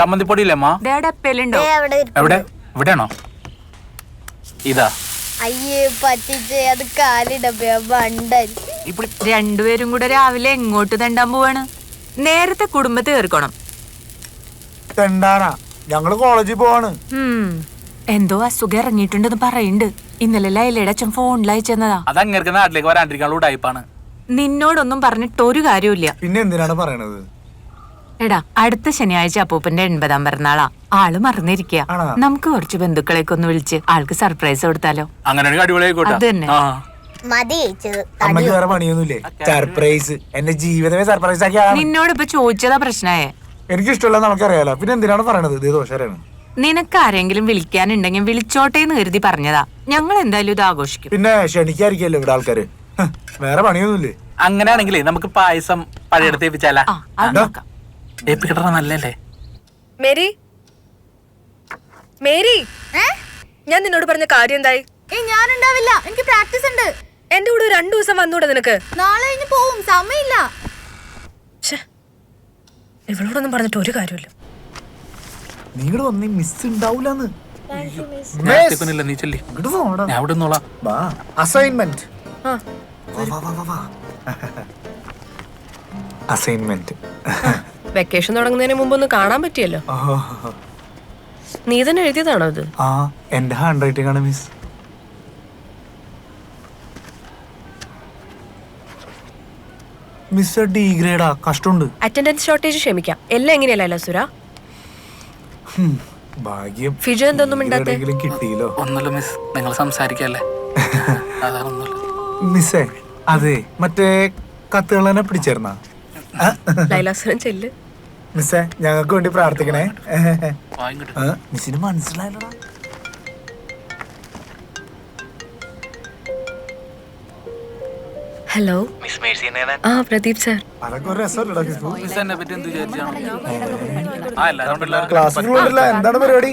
ചമ്മന്തിപ്പൊടി അമ്മ. എവിടെ? ഇവിടെയാണോ? ഇതാ. അയ്യേ പറ്റിച്ച് അത് കാലിടപ്പ രണ്ടുപേരും കൂടെ രാവിലെ എങ്ങോട്ട് തണ്ടാൻ പോവാണ്? നേരത്തെ കുടുംബത്തെ തീർക്കണം തെണ്ടാനാ. ഞങ്ങൾ കോളേജിൽ പോവാണ്. എന്തോ അസുഖം ഇറങ്ങിയിട്ടുണ്ടെന്ന് പറയുന്നുണ്ട് ഇന്നലെ ലൈലയുടെ അച്ഛൻ ഫോണിൽ അയച്ചെന്നതാ. അത് അങ്ങേർക്ക് നാട്ടിലേക്ക് വരാണ്ടിരിക്കാനുള്ള ടൈപ്പാണ് നിന്നോടൊന്നും പറഞ്ഞിട്ട് ഒരു കാര്യമില്ല പിന്നെ എന്തിനാണ് പറയണത്? എടാ അടുത്ത ശനിയാഴ്ച അപ്പൂപ്പന്റെ എൺപതാം പിറന്നാളാ. ആൾ മറന്നിരിക്കുക നമുക്ക് കുറച്ച് ബന്ധുക്കളെയൊക്കെ ഒന്ന് വിളിച്ച് ആൾക്ക് സർപ്രൈസ് കൊടുത്താലോ? അങ്ങനെ വേറെ പണിയൊന്നുമില്ലേ? സർപ്രൈസ് എന്റെ ജീവിതമേ സർപ്രൈസ് ആക്കി നിന്നോട് ഇപ്പൊ ചോദിച്ചതാ പ്രശ്നമായേ. എനിക്ക് ഇഷ്ടമല്ല നമുക്കറിയാലോ. പിന്നെ എന്തിനാണ് പറയണത്? ഇത് നിനക്ക് ആരെങ്കിലും വിളിക്കാനുണ്ടെങ്കിൽ വിളിച്ചോട്ടെ എന്ന് കരുതി പറഞ്ഞതാ. ഞങ്ങൾ എന്തായാലും ഇത് ആഘോഷിക്കും. പിന്നെ ക്ഷണിക്കായിരിക്കല്ലോ ഇവിടെ ആൾക്കാര്. വേറെ പണിയൊന്നുമില്ലേ? അങ്ങനെയാണെങ്കിലേ നമുക്ക് പായസം പഴയടുത്ത് ഏൽപ്പിച്ചാലാ? ഏൽപ്പിക്കട്ടെ നല്ലല്ലേ? മേരി? മേരി? ഞാൻ നിന്നോട് പറഞ്ഞ കാര്യം എന്തായി? ഞാൻ ഉണ്ടാവില്ല എനിക്ക് പ്രാക്ടീസ് ഉണ്ട്. എന്റെ കൂടെ രണ്ടു ദിവസം വന്നൂടെ നിനക്ക്? നാളെ കഴിഞ്ഞ് പോവും. സമയമില്ല. ഇവളോടൊന്നും പറഞ്ഞിട്ട് ഒരു കാര്യമില്ല നിങ്ങൾ വന്നേ മിസ് ഉണ്ടാവൂലെന്ന്. നേരത്തേക്കൊന്നുമില്ല നീ ചൊല്ലി. ഞാൻ ഇവിടെ നിന്നോളാം. വാ അസൈൻമെന്റ് അസൈൻമെന്റ് വെക്കേഷൻ തുടങ്ങുന്നതിന് മുമ്പ് ഒന്ന് കാണാൻ പറ്റിയല്ലോ? നീ തന്നെ എഴുതിയതാണോ ഇത് ആ എന്റെ ഹാൻഡ് റൈറ്റിംഗ് ആണ് മിസ് മിസ് ഡി ഗ്രേഡാ കഷ്ടമുണ്ട്. അറ്റൻഡൻസ് ഷോർട്ടേജ് ക്ഷമിക്കാം. എല്ലാം എങ്ങനെയല്ല സുര? ഹും, ഭാഗ്യം. ഫിജു എന്തൊന്നും കിട്ടിയില്ലോ. ഒന്നുമില്ല മിസ് നിങ്ങൾ സംസാരിക്കല്ലേ മിസ്സേ അതെ. മറ്റേ കത്തുകളെന്നെ പിടിച്ചേർന്ന ലൈലാസുരൻ ചെല്ല്. മിസ്സേ ഞങ്ങൾക്ക് വേണ്ടി പ്രാർത്ഥിക്കണേ. മിസ്സിന് മനസ്സിലായല്ലോ ഹലോ. ആ പ്രദീപ് സാർ. എന്താണ് പരിപാടി?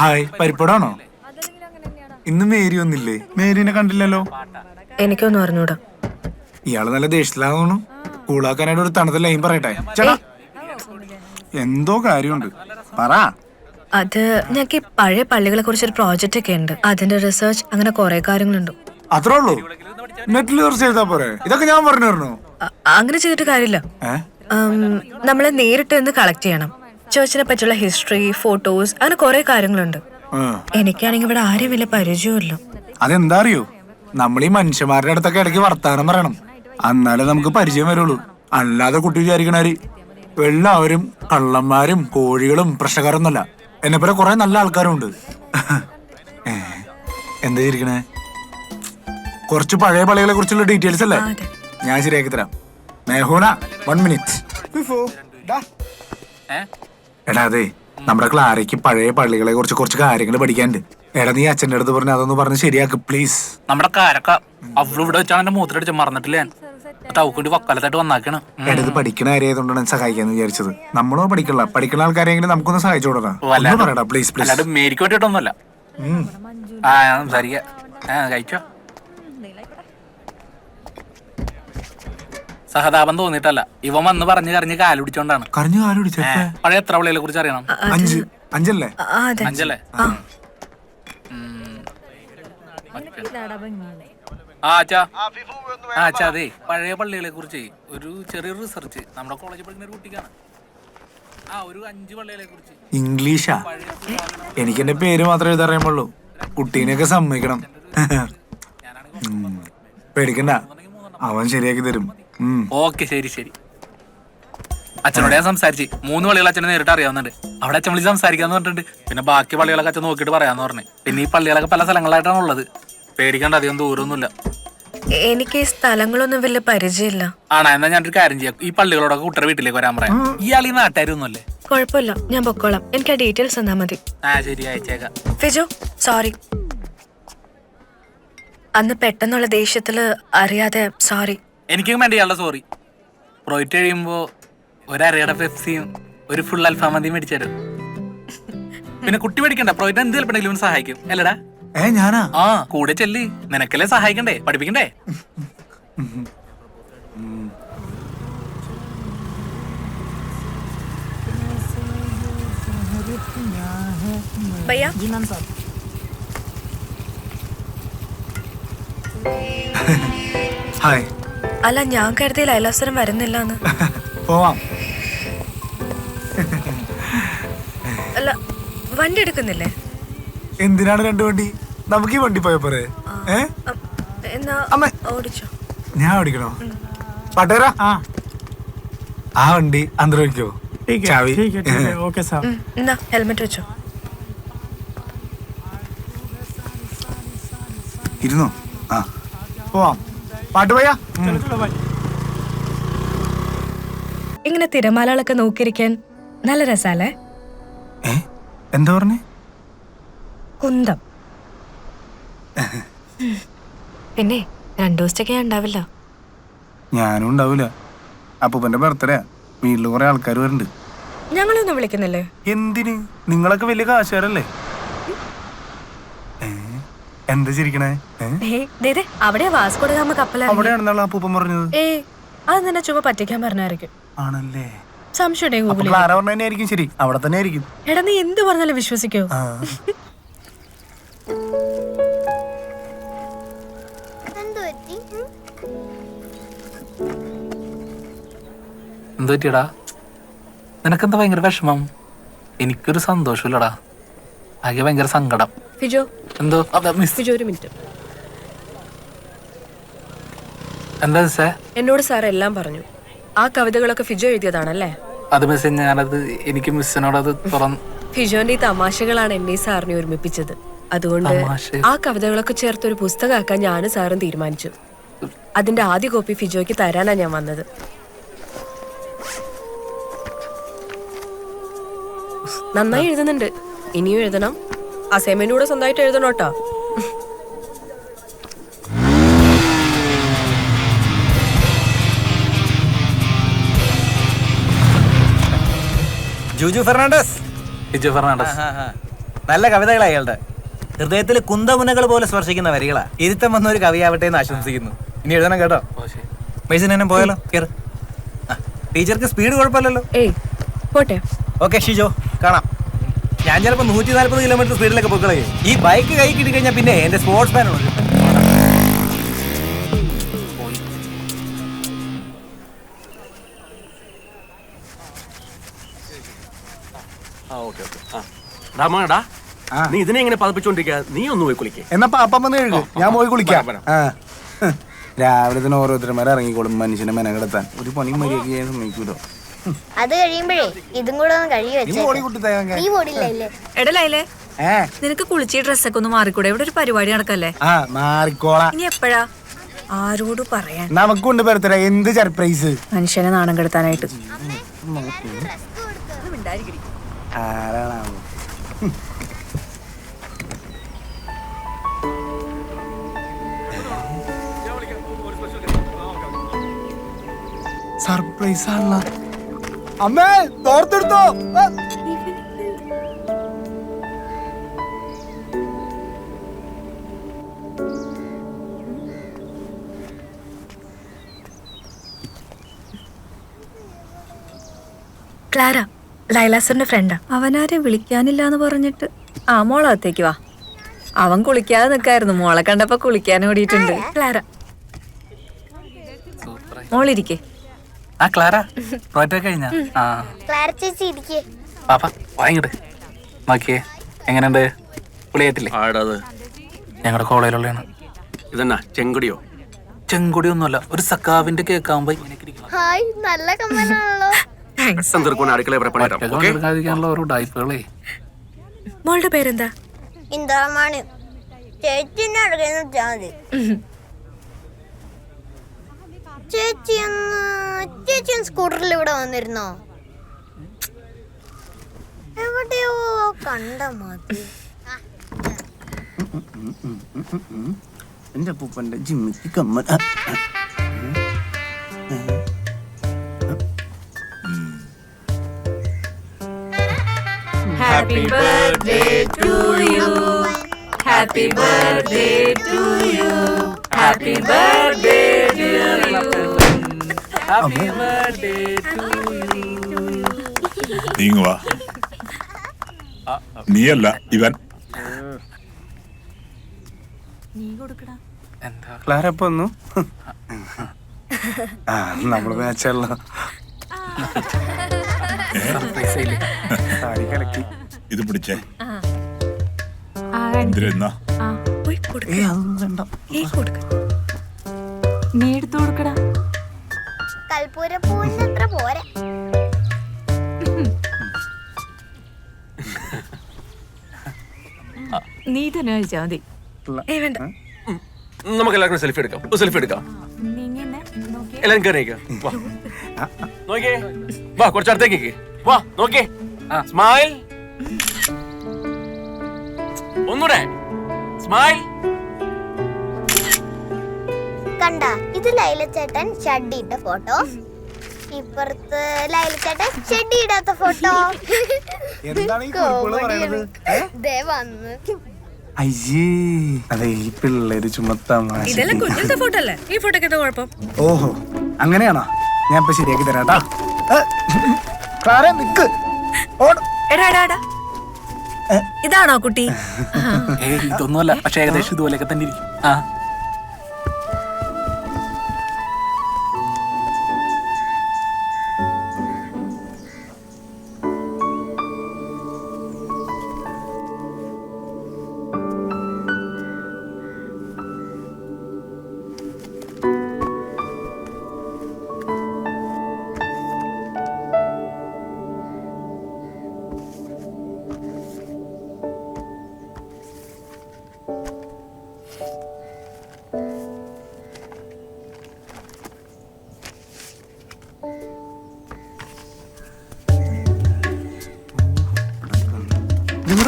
ഹായ് പരിപ്പടാണോ? ഇന്ന് മേരി ഒന്നില്ലേ മേരിനെ കണ്ടില്ലല്ലോ? എനിക്കൊന്നും അറിഞ്ഞൂടാ. ഇയാൾ നല്ല ദേഷ്യത്തിലാകുന്നു കൂളാക്കാനായിട്ട് ഒരു തണുത്ത ലൈൻ പറയട്ടെ. ചേട്ടാ എന്തോ കാര്യമുണ്ട്. പറ. അത് ഞങ്ങൾക്ക് ഈ പഴയ പള്ളികളെ കുറിച്ച് ഒരു പ്രോജക്റ്റ് ഒക്കെ ഉണ്ട്. അതിന്റെ റിസർച്ച് അങ്ങനെ കുറെ കാര്യങ്ങളുണ്ട്. അത്രേ ഉള്ളൂ. നെറ്റിൽ സെർച്ച് ചെയ്താ പോരെ. ഇതൊക്കെ ഞാൻ പറഞ്ഞു തരണോ? അങ്ങനെ ചെയ്തിട്ട് കാര്യമില്ല. ഏ നമ്മൾ നേരിട്ട് നിന്ന് കളക്ട് ചെയ്യണം. ചേർച്ചിനെ പറ്റിയുള്ള ഹിസ്റ്ററി ഫോട്ടോസ് അങ്ങനെ കുറെ കാര്യങ്ങളുണ്ട്. എനിക്കാണെങ്കിൽ ഇവിടെ ആരും വലിയ പരിചയമില്ല അതെന്താ അറിയോ? നമ്മൾ ഈ മനുഷ്യന്മാരുടെ അടുത്തൊക്കെ ഇടയ്ക്ക് വർത്താനം പറയണം. എന്നാലേ നമുക്ക് പരിചയം വരുള്ളൂ. അല്ലാതെ കുട്ടി വിചാരിക്കണവര് എല്ലാവരും കള്ളന്മാരും കോഴികളും പ്രശ്നക്കാരൊന്നുമല്ല എന്നെ പോലെ കുറെ നല്ല ആൾക്കാരും ഉണ്ട് എന്താ ചിരിക്കണേ കുറച്ച് പഴയ പള്ളികളെ കുറിച്ചുള്ള ഡീറ്റെയിൽസ് അല്ലേ? ഞാൻ ശരിയാക്കി തരാം. മേഹൂന വൺ മിനിറ്റ് എടാ അതെ നമ്മുടെ ക്ലാരയ്ക്ക് പഴയ പള്ളികളെ കുറിച്ച് കുറച്ച് കാര്യങ്ങൾ പഠിക്കാനുണ്ട്. എടാ നീ അച്ഛന്റെ അടുത്ത് പറഞ്ഞ അതൊന്ന് പറഞ്ഞ് ശരിയാക്ക് പ്ലീസ് നമ്മുടെ കാരക്ക അവൾ ഇവിടെ വെച്ചാണ് എന്റെ മൂത്രടിച്ച് മറന്നിട്ടില്ല തവക്കൊണ്ട് വക്കാലത്തായിട്ട് വന്നാക്കണം. എടാ പഠിക്കണ കാര്യമായതുകൊണ്ടാണ് ഞാൻ സഹായിക്കാന്ന് വിചാരിച്ചത്. നമ്മളോ പഠിക്കണ പഠിക്കുന്ന ആൾക്കാരെങ്കിലും നമുക്കൊന്ന് സഹായിച്ചു കൊടുക്കാം. പ്ലീസ് പ്ലീസ് മേരിക്ക് വേണ്ടിയിട്ടൊന്നുമല്ല ആ ഞാൻ സംസാരിക്ക. ആ കഴിച്ചോ? സഹതാപം തോന്നിയിട്ടല്ല. ഇവൻ വന്ന് പറഞ്ഞു കരഞ്ഞ് കാലുപിടിച്ചോണ്ടാണ് കരഞ്ഞു ആരും ഏ, പിടിച്ചേ പഴയ എത്ര വിളയെ കുറിച്ച് അറിയണം? അഞ്ച്. അഞ്ചല്ലേ? ആ, അതെ. അഞ്ചല്ലേ? ഉം. ആ അച്ഛാ. ആ അച്ഛാ അതെ. പഴയ പള്ളികളെ കുറിച്ച് ഒരു ചെറിയ റിസർച്ച് നമ്മുടെ കോളേജിൽ പഠിക്കുന്ന ഒരു കുട്ടിക്കാണ്. ആ ഒരു അഞ്ച് പള്ളികളെ കുറിച്ച്. ഇംഗ്ലീഷാ? എനിക്ക് എന്റെ പേര് മാത്രമേ എഴുതറിയുമ്പുള്ളൂ കുട്ടീനെയൊക്കെ സമ്മതിക്കണം. ഉം. പേടിക്കണ്ട. അവൻ ശരിയാക്കി തരും. ഓക്കെ ശരി ശരി. അച്ഛനോട് ഞാൻ സംസാരിച്ച്. മൂന്ന് പള്ളികൾ അച്ഛനെ നേരിട്ട് അറിയാവുന്നുണ്ട്. അവിടെ അച്ഛൻ വിളിച്ച് സംസാരിക്കാന്ന് പറഞ്ഞിട്ടുണ്ട്. പിന്നെ ബാക്കി പള്ളികളൊക്കെ അച്ഛൻ നോക്കിയിട്ട് പറയാന്ന് പറഞ്ഞു. പിന്നെ ഈ പള്ളികളൊക്കെ പല സ്ഥലങ്ങളായിട്ടാണ് ഉള്ളത്. പേടിക്കണ്ട അധികം ദൂരമൊന്നുമില്ല. എനിക്ക് ഈ സ്ഥലങ്ങളൊന്നും വലിയ പരിചയമില്ല. ആണോ? എന്നാ ഞാനൊരു കാര്യം ചെയ്യാം. ഈ പള്ളികളോടൊക്കെ കുട്ടറെ വീട്ടിലേക്ക് വരാൻ പറയാം. ഇയാൾ ഈ നാട്ടുകാരൊന്നുമല്ലേ? കുഴപ്പമില്ല. ഞാൻ പൊക്കോളാം. എനിക്ക് ആ ഡീറ്റെയിൽസ് തന്നാ മതി. ആ ശരി അയച്ചേക്കാം. ഫിജു സോറി. അന്ന് പെട്ടെന്നുള്ള ദേഷ്യത്തിൽ അറിയാതെ സോറി. എനിക്കും വേണ്ട ഇയാളുടെ സോറി പ്രോയിറ്റ് കഴിയുമ്പോ ഒരരയുടെ പെപ്സിയും ഒരു ഫുൾ അൽഫാമന്തിയും മേടിച്ചു തരും പിന്നെ കുട്ടി മേടിക്കണ്ട പ്രോയിറ്റ് എന്ത് ചിലപ്പോഴെങ്കിലും സഹായിക്കും. അല്ലടാ. ഏ ഞാനാ? ആ കൂടെ ചെല്ലി. നിനക്കല്ലേ സഹായിക്കണ്ടേ? പഠിപ്പിക്കണ്ടേ? ഹായ്. അല്ല ഞാൻ കരുതി ലൈലാസരം വരുന്നില്ല എന്ന് പോവാം. അല്ല വണ്ടി എടുക്കുന്നില്ലേ? എന്തിനാണ് രണ്ട് വണ്ടി? നമുക്ക് ഈ വണ്ടി പോയ പോരെ? ഓടിച്ചോ. ഞാൻ ഓടിക്കണോ? പട്ടേരാ? ആ. ആ വണ്ടി അന്തരം ഹെൽമെറ്റ് വെച്ചോ. ഇരുന്നോ? ആ. പോവാം. പാട്ടുപോയാ ഇങ്ങനെ തിരമാലകളൊക്കെ നോക്കിയിരിക്കാൻ നല്ല രസാലേ എന്താ പറഞ്ഞേ? കുന്തം. പിന്നെ രണ്ടു ദിവസത്തേക്ക് ഉണ്ടാവില്ല. ഞാനും ഉണ്ടാവില്ല അപ്പൂപ്പന്റെ ബർത്ത്ഡേ വീട്ടിൽ കുറെ ആൾക്കാർ വരുന്നുണ്ട്. ഞങ്ങളൊന്നും വിളിക്കുന്നില്ലേ? എന്തിന്? നിങ്ങളൊക്കെ വലിയ കാശുകാരല്ലേ? എന്താ ചിരിക്കണേ? അവിടെ വാസ്കോട് ഗാമ കപ്പലാണ് അവിടെയാണെന്നാണ് അപ്പൂപ്പൻ പറഞ്ഞത്? ഏ അത് തന്നെ ചുമ പറ്റിക്കാൻ പറഞ്ഞായിരിക്കും. ആണല്ലേ? സംശയം ശരി അവിടെ തന്നെ ആയിരിക്കും. എടാ നീ എന്ത് പറഞ്ഞാലും വിശ്വസിക്കോ? നിനക്കെന്താ ഭയങ്കര വിഷമം? എനിക്കൊരു സന്തോഷമില്ലടാ. ആകെ ഭയങ്കര സങ്കടം. ഫിജോ എന്തോ? മിസ് ഒരു മിനിറ്റ്. എന്താ സാർ എന്നോട് സാർ എല്ലാം പറഞ്ഞു. ആ കവിതകളൊക്കെ ഫിജോ എഴുതിയതാണല്ലേ? അത് മിസ് ഞാനത് എനിക്ക് മിസ്സിനോട് അത് തുറന്നു ഫിജോന്റെ ഈ തമാശകളാണ് എന്നെ സാറിനെ ഒരുമിപ്പിച്ചത്. അതുകൊണ്ട് ആ കവിതകളൊക്കെ ചേർത്ത് ഒരു പുസ്തകമാക്കാൻ ഞാനും സാറും തീരുമാനിച്ചു. അതിന്റെ ആദ്യ കോപ്പി ഫിജോയ്ക്ക് തരാനാ ഞാൻ വന്നത്. നന്നായി എഴുതുന്നുണ്ട്. ഇനിയും എഴുതണം. അസൈൻമെന്റ് കൂടെ സ്വന്തമായിട്ട് എഴുതണം കേട്ടോ. ജൂജു ഫെർണാണ്ടസ്. ടിജു ഫെർണാണ്ടസ്. നല്ല കവിതകളാ അയാളുടെ ഹൃദയത്തിൽ കുന്തമുനകൾ പോലെ സ്പർശിക്കുന്ന വരികളാ. ഇരുത്തം വന്ന ഒരു കവിയാവട്ടെ എന്ന് ആശംസിക്കുന്നു. ഇനി എഴുതണം കേട്ടോ. മെയ്സിനെ എന്നെ പോയാലോ? കേറ്. ടീച്ചർക്ക് സ്പീഡ് കുഴപ്പമില്ലല്ലോ. ഏയ് പോട്ടെ. ഓക്കെ ഷിജോ കാണാം. ഞാൻ ചിലപ്പോൾ നൂറ്റി നാല്പത് കിലോമീറ്റർ സ്പീഡിലൊക്കെ പൊക്കളേ ഈ ബൈക്ക് കൈ കിട്ടി കഴിഞ്ഞാൽ പിന്നെ എന്റെ സ്പോർട്സ് മാൻ ഉണ്ട് രാമാടാ നീ ഇതിനെ ഇങ്ങനെ പതിപ്പിച്ചോണ്ടിരിക്കുക നീ ഒന്ന് പോയി കുളിക്കേ. എന്നാ പാപ്പം വന്ന് കഴുകു. ഞാൻ പോയി കുളിക്കാം. ആ. രാവിലെ തന്നെ ഓരോരുത്തരും ഇറങ്ങിക്കോളും മനുഷ്യനെ മെനകെടുത്താൻ ഒരു പണി മര്യാദ ചെയ്യാൻ സമ്മതിക്കൂലോ? അത് കഴിയുമ്പോഴേ ഇതും കൂടെ ഒന്ന് കഴുകി വെച്ചേ നീ നിനക്ക് കുളിച്ച് ഡ്രസ്സൊക്കെ ഒന്ന് മാറിക്കൂടെ? ഇവിടെ ഒരു പരിപാടി നടക്കല്ലേ? ഇനി എപ്പോഴാ? ആരോട് പറയാൻ? നമുക്കുണ്ട് ബർത്ത്ഡേ എന്ത് സർപ്രൈസ് മനുഷ്യനെ നാണം കെടുത്താനായിട്ട്. സർപ്രൈസ് ആണല്ലോ. അമ്മേ തോർത്തെടുത്തോ. ക്ലാര ലൈലാസറിന്റെ ഫ്രണ്ടാ അവനാരെ വിളിക്കാനില്ല എന്ന് പറഞ്ഞിട്ട്. ആ മോളകത്തേക്ക് വാ. അവൻ കുളിക്കാതെ നിൽക്കായിരുന്നു മോളെ കണ്ടപ്പോ കുളിക്കാൻ ഓടിയിട്ടുണ്ട്. ക്ലാര. മോളിരിക്കേ. ആ ക്ലാര? പ്രോജക്റ്റ് കഴിഞ്ഞ? ആ. ക്ലാര ചേച്ചി ഇരിക്കേ. പാപ്പ വാങ്ങിട്ട് നോക്കിയേ എങ്ങനെയുണ്ട്? പുളിയായിട്ടില്ലേ? ആടത് ഞങ്ങളുടെ കോളേജിലുള്ളതാണ്. ഇതെന്നാ ചെങ്കുടിയോ? ചെങ്കുടി ഒന്നുമല്ല ഒരു സക്കാവിന്റെ കേക്ക് ആവുമ്പോ. ഹായ് നല്ല കമ്മലാണല്ലോ. മോളുടെ പേരെന്താ? ഇന്ദാമണി ചേച്ചി ഒന്ന് ചേച്ചി ഒന്ന് സ്കൂട്ടറിൽ ഇവിടെ വന്നിരുന്നോ? എവിടെയോ കണ്ട മതി. എന്റെ അപ്പൂപ്പന്റെ ജിമ്മിക്ക് കമ്മൽ. Happy birthday to you happy birthday to you happy birthday happy birthday to നീങ്ങു വാ നീയല്ല ഇവൻ. എന്താ? ക്ലാരപ്പ വന്നു? ആ നമ്മൾ ഇത് പിടിച്ചേ. നീ എടുത്തു കൊടുക്കടാ. കൽപ്പൂര പൂവിന് അത്ര പോരാ. നീ തന്നെ കഴിച്ചാ മതി. വേണ്ട. നമുക്ക് എല്ലാവർക്കും സെൽഫി എടുക്കാം. സെൽഫി എടുക്കാം. കയറിയേക്കാം വാ. നോക്കിയേ. വാ വാ നോക്കിയേ. സ്മൈൽ ഒന്നൂടെ. സ്മൈൽ കണ്ട? ഇത് ലൈലച്ചേട്ടൻ ഇട്ട ഫോട്ടോ. ഇപ്പുറത്ത് ലൈലച്ചേട്ടൻ ചേട്ടൻ ഇടാത്ത ഫോട്ടോ? ദേ വന്ന്. അയ്യേ അതെ ഈ പിള്ളേര് ചുമത്താ ഇതെല്ലാം കുഞ്ഞിലത്തെ ഫോട്ടോ അല്ലേ? ഈ ഫോട്ടോക്ക് എന്താ കുഴപ്പം. ഓഹോ അങ്ങനെയാണോ? ഞാൻ ഇപ്പൊ ശരിയാക്കി തരാട്ടാ ക്ലാര നിക്ക്. ഓട്. എടാ എടാ എടാ. ഇതാണോ കുട്ടി? ഇതൊന്നുമല്ല പക്ഷെ ഏകദേശം ഇതുപോലെയൊക്കെ തന്നെ ഇരിക്കും. ആ.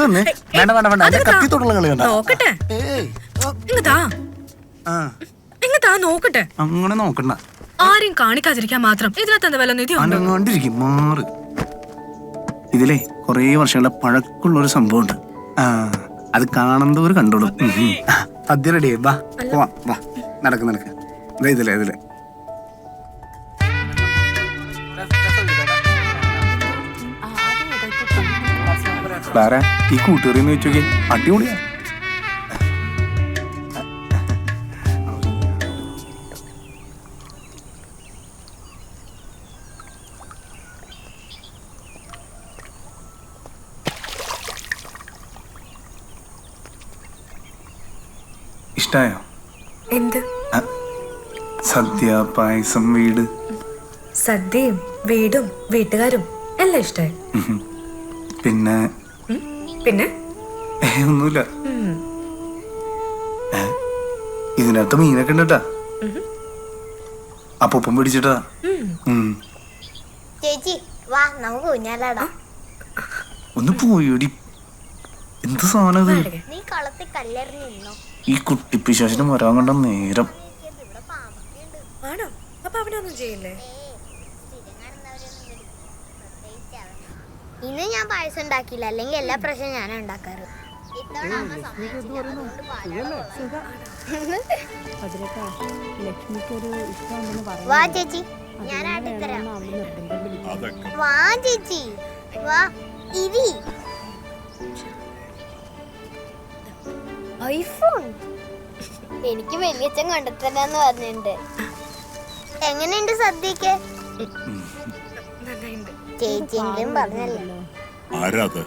വന്നേ. വേണ്ട വേണ്ട വേണ്ട. എന്റെ തൊട്ടുള്ള കളി വേണ്ട നോക്കട്ടെ. ഏയ്. ഓ, ആ. ഇങ്ങ് നോക്കട്ടെ. അങ്ങനെ നോക്കണ്ട. ആരും കാണിക്കാതിരിക്കാൻ മാത്രം. ഇതിനകത്ത് എന്താ വില നിധി അനങ്ങാണ്ടിരിക്കും. മാറ്. ഇതിലേ കുറേ വർഷങ്ങളുടെ പഴക്കമുള്ള ഒരു സംഭവം ഉണ്ട് അത് കാണുന്നവർ കണ്ടോളും. സദ്യ റെഡി വാ വാ വാ. നടക്ക് നടക്ക്. ഇതിലെ ഇതിലെ. ക്ലാര ഈ കൂട്ടുകാരി എന്ന് വെച്ചോക്കെ അടിപൊളിയാ. ഇഷ്ടായോ? എന്ത്? സദ്യ പായസം വീട്. സദ്യയും വീടും വീട്ടുകാരും എല്ലാം ഇഷ്ടായി? പിന്നെ പിന്നെ? ഒന്നുമില്ല. ഇതിനകത്ത് മീനൊക്കെ ഉണ്ടട്ടാ അപ്പൊപ്പം പിടിച്ചിട്ടാ. ചേച്ചി വാ നമുക്ക് ഊഞ്ഞാലാടാം. ഒന്ന് പോയോടി. എന്ത് സാധനം നീ കളത്തിൽ കല്ലെറിഞ്ഞ് നിന്നോ? ഈ കുട്ടിപ്പിശാശിന് വരാൻ കണ്ട നേരം. ആണോ? അപ്പൊ അവിടെ ഒന്നും ചെയ്യില്ലേ ഇന്ന് ഞാൻ പായസം ഉണ്ടാക്കിയില്ല. അല്ലെങ്കിൽ എല്ലാ പ്രശ്നം ഞാൻ ഉണ്ടാക്കാറ്. ഇത്തവണ അമ്മ സമ്മതിച്ചില്ല. അതുകൊണ്ട് പാലാണ് വാ ചേച്ചി. ഞാൻ ആട്ടിത്തരാം അതൊക്കെ. വാ ചേച്ചി. വാ. ഇരി. ഐഫോൺ. എനിക്ക് വലിയച്ഛൻ കണ്ടെത്തരാന്ന് പറഞ്ഞിട്ടുണ്ട്. എങ്ങനെയുണ്ട് സദ്യക്ക് നന്നായിണ്ട്. ചേച്ചിയെങ്കിലും പറഞ്ഞല്ലോ? ആരാ അത്?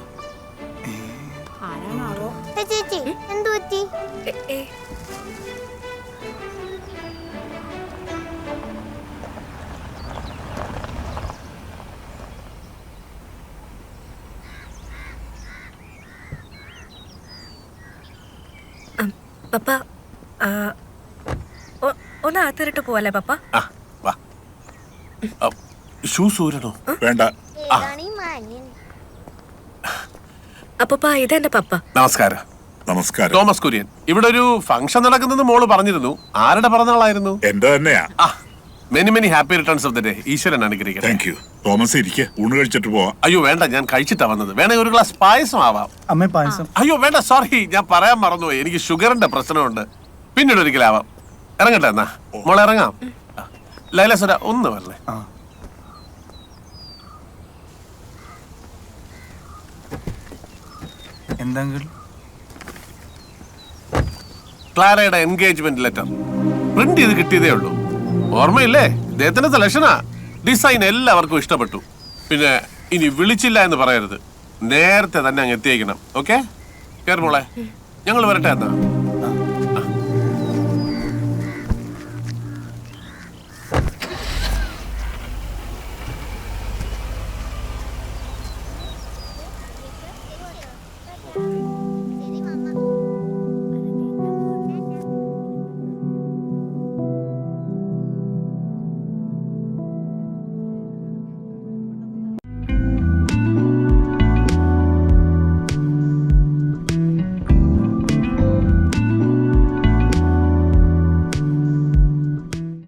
ഏ, ചേച്ചി എന്തു പറ്റി? പപ്പ ഒന്ന് അകത്തിട്ട് പോവല്ലേ പപ്പ? ആ വാ. ഷൂസ് ഊരണോ? വേണ്ട. അപ്പപ്പ ഇതെന്റെ പപ്പ. നമസ്കാരം. നമസ്കാരം. തോമസ് കുര്യൻ. ഇവിടെ ഒരു ഫംഗ്ഷൻ നടക്കുന്നത് മോൾ പറഞ്ഞിരുന്നു. ആരുടെ പിറന്നാളായിരുന്നു? എന്റെ തന്നെയാ. Many many happy returns of the day ഈശ്വരൻ അനുഗ്രഹിക്കട്ടെ. താങ്ക് യു തോമസ് ഇരിക്കെ. ഊണ് കഴിച്ചിട്ട് പോവാം. അയ്യോ വേണ്ട. ഞാൻ കഴിച്ചിട്ടാ വന്നത്. വേണേ ഒരു ഗ്ലാസ് പായസം ആവാം. അമ്മേ പായസം. അയ്യോ വേണ്ട. സോറി ഞാൻ പറയാൻ മറന്നുപോയി. എനിക്ക് ഷുഗറിന്റെ പ്രശ്നമുണ്ട്. പിന്നീട് ഒരിക്കലാവാം. ഇറങ്ങട്ടെ എന്നാ. മോളെ ഇറങ്ങാം. ലൈലസുര ഒന്ന് വരണേ എന്തെങ്കിൽ ക്ലാരയുടെ എൻഗേജ്മെന്റ് ലെറ്റർ. പ്രിന്റ് ചെയ്ത് കിട്ടിയതേ ഉള്ളൂ. ഓർമ്മയില്ലേ? ഇദ്ദേഹത്തിന്റെ സെലക്ഷനാ ഡിസൈൻ എല്ലാവർക്കും ഇഷ്ടപ്പെട്ടു. പിന്നെ ഇനി വിളിച്ചില്ല എന്ന് പറയരുത്. നേരത്തെ തന്നെ അങ്ങ് എത്തിയേക്കണം. ഓക്കെ? കേറ് മോളെ. ഞങ്ങൾ വരട്ടെ എന്നാ.